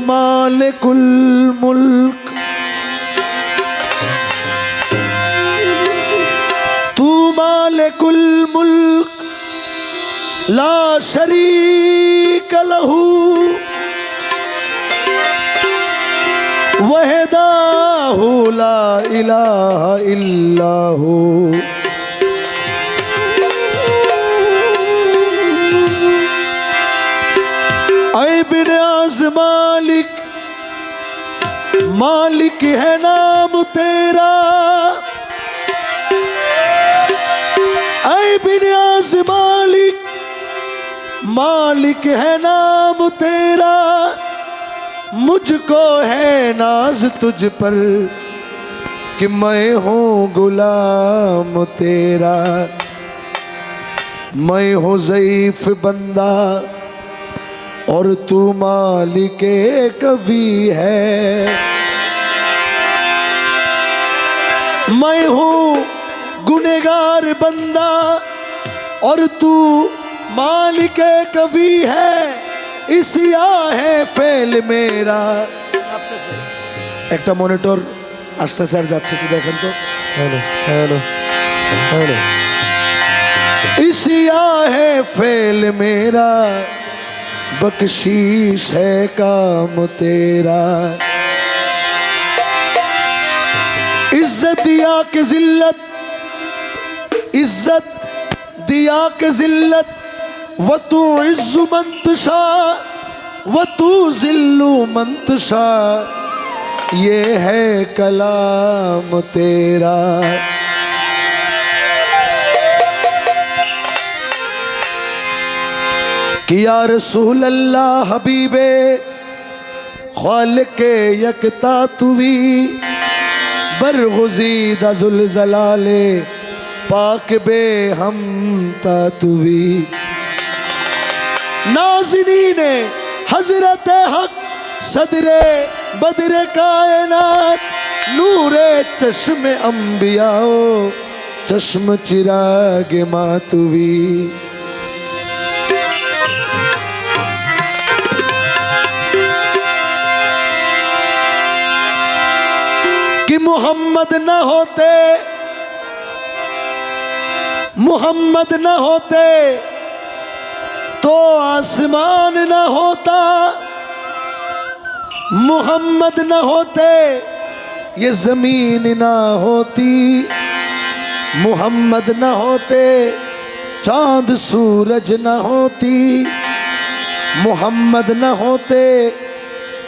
مالك الملك تو مالك الملك لا شريك له وحده لا إله إلا هو ऐ बिनाज मालिक। मालिक है नाम तेरा। बिनाज मालिक मालिक है नाम तेरा। मुझको है नाज तुझ पर कि मैं हूँ गुलाम तेरा। मैं हूँ ज़ईफ बंदा। और तू मालिक कवि है मैं हूँ गुनेगार बंदा और तू मालिक कवि है इसिया है फेल मेरा একটা মনিটর আসতেছে আর যাচ্ছে কি দেখেন তো হ্যালো হ্যালো হ্যালো इसिया है फेल मेरा बख्शीश है काम तेरा। इज़्ज़त दिया के जिल्लत, इज़्ज़त दिया के जिल्लत, व तू इज्जु मंतशा व तू जिल्लु मंतशा ये है कलाम तेरा। कि या रसूल अल्लाह हबीबे खाल के यकता तुवी, बरगुजीदा जुलजलाले, पाक बे हम तुवी। नाजनी ने हज़रत हक, सदरे बदरे कायनात, नूरे चश्म अंबियाओ, चश्म चिराग मातुवी। मोहम्मद न होते। मोहम्मद न होते। तो आसमान न होता। मोहम्मद न होते। ये ज़मीन न होती। मोहम्मद न होते। चाँद सूरज न होती। मोहम्मद न होते।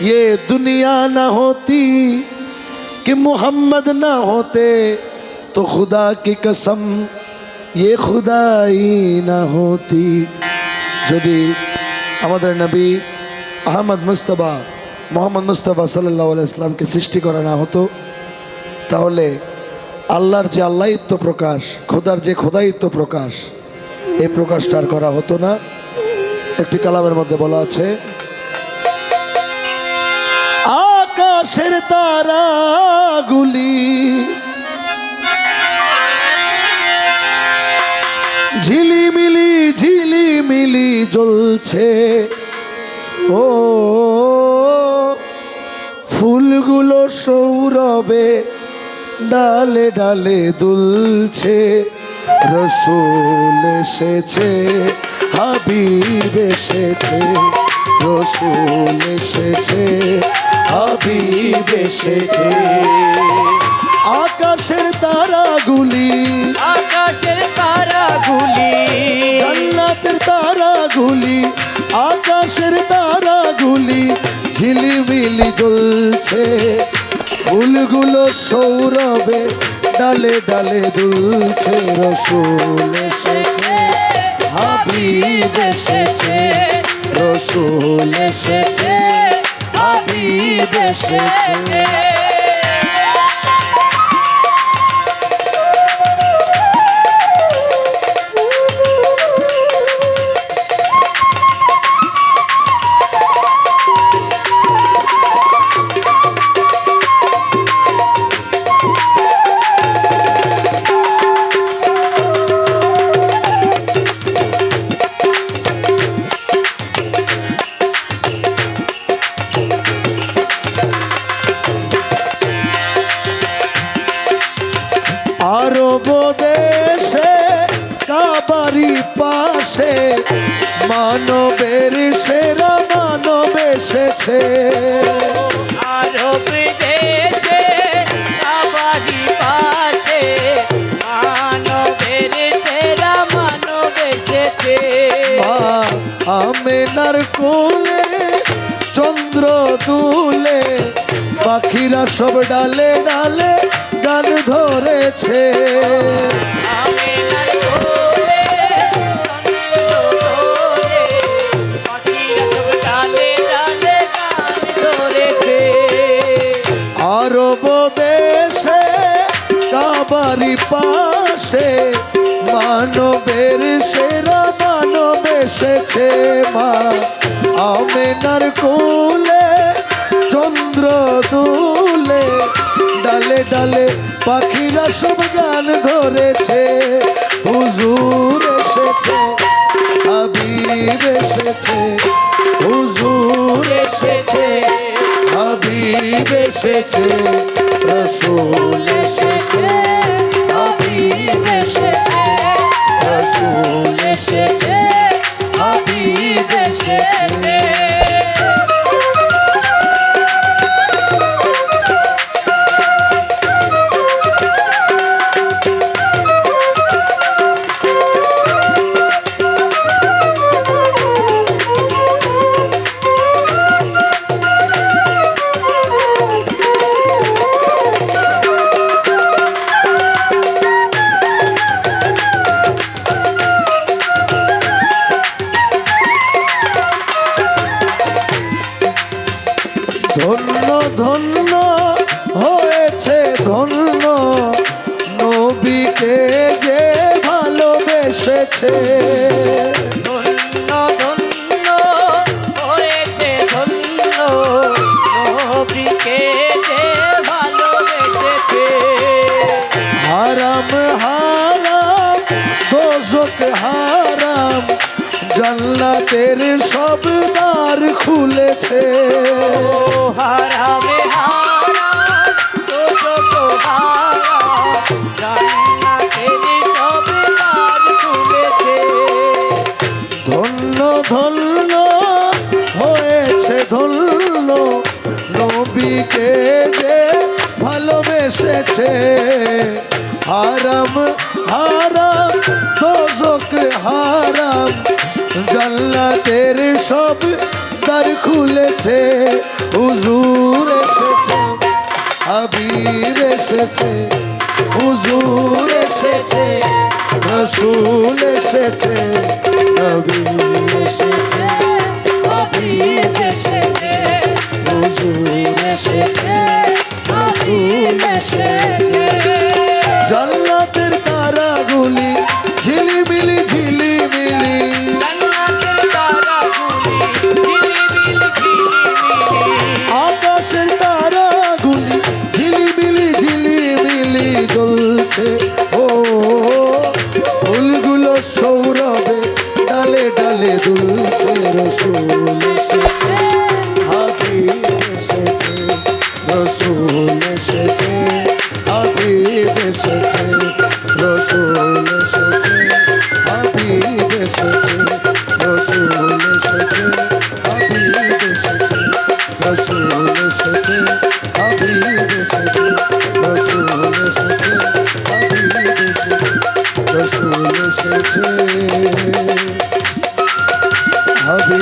ये दुनिया न होती। कि मोहम्मद ना होते तो खुदा की कसम ये खुदाई ना होती যদি আমাদের নবী আহমদ মুস্তফা মোহাম্মদ মুস্তফা সাল্লাহ ইসলামকে সৃষ্টি করা না হতো তাহলে আল্লাহর যে আল্লাহিত্ব প্রকাশ খোদার যে খোদায়িত্ব প্রকাশ এই প্রকাশটা আর করা হতো না একটি কালামের মধ্যে বলা আছে আকাশের তারাগুলি। ঝিলিমিলি ঝিলিমিলি জ্বলছে। ও, ফুলগুলো সৌরবে ডালে ডালে দুলছে। রসুল এসেছে, হাবিব এসেছে, রসুল এসেছে। হাবিব এসেছে। আকাশের তারাগুলি আকাশের তারাগুলি। জান্নাতের তারাগুলি আকাশের তারাগুলি ঝিলিমিলি জ্বলছে। ফুলগুলো সৌরভে ডালে ডালে দুলছে রসুল এসেছে হাবিব এসেছে রসুল এসেছে। হাবিব এসেছে। পাশে মানবের সেরা মানব এসেছে। আরব দেশে কাবারি পাশে মানবের সেরা মানব এসেছে। আমেনার কোলে চন্দ্র দুলে পাখিরা সব ডালে ডালে গান ধরেছে। মানবের সেরা মানব এসেছে মা। আমেনার কুলে, চন্দ্র দুলে, ডালে ডালে পাখিরা সব গান ধরেছে। হুজুর এসেছে, হাবিব এসেছে, হুজুর এসেছে, হাবিব এসেছে, রসুল এসেছে। নবীকে যে ভালোবেসেছে। হারাম হারাম হারাম জান্নাতের সব দ্বার খুলেছে। হারামে হারাম হারাম ধন্য হয়েছে, ধন্য। নবীকে যে ভালোবেসেছে, হারাম হারাম, দোজক, হারাম। জান্নাতের সব দ্বার খুলেছে, হুজুর এসেছে, হাবিব এসেছে, হুজুর এসেছে, রসুল এসেছে। এসেছে হাবিব এসেছে হুজুর এসেছে রসুল এসেছে। জান্নাতের তারাগুলি ঝিলিমিলি ঝিলিমিলি। জান্নাতের তারাগুলি ঝিলিমিলি ঝিলিমিলি। আকাশের তারাগুলি ঝিলিমিলি ঝিলিমিলি জ্বলছে। রসুল এসেছে হাবিব এসেছে রসুল এসেছে হাবিব এসেছে রসুল এসেছে হাবিব এসেছে রসুল এসেছে হাবিব এসেছে রসুল এসেছে হাবিব এসেছে রসুল এসেছে হাবিব এসেছে রসুল এসেছে হবে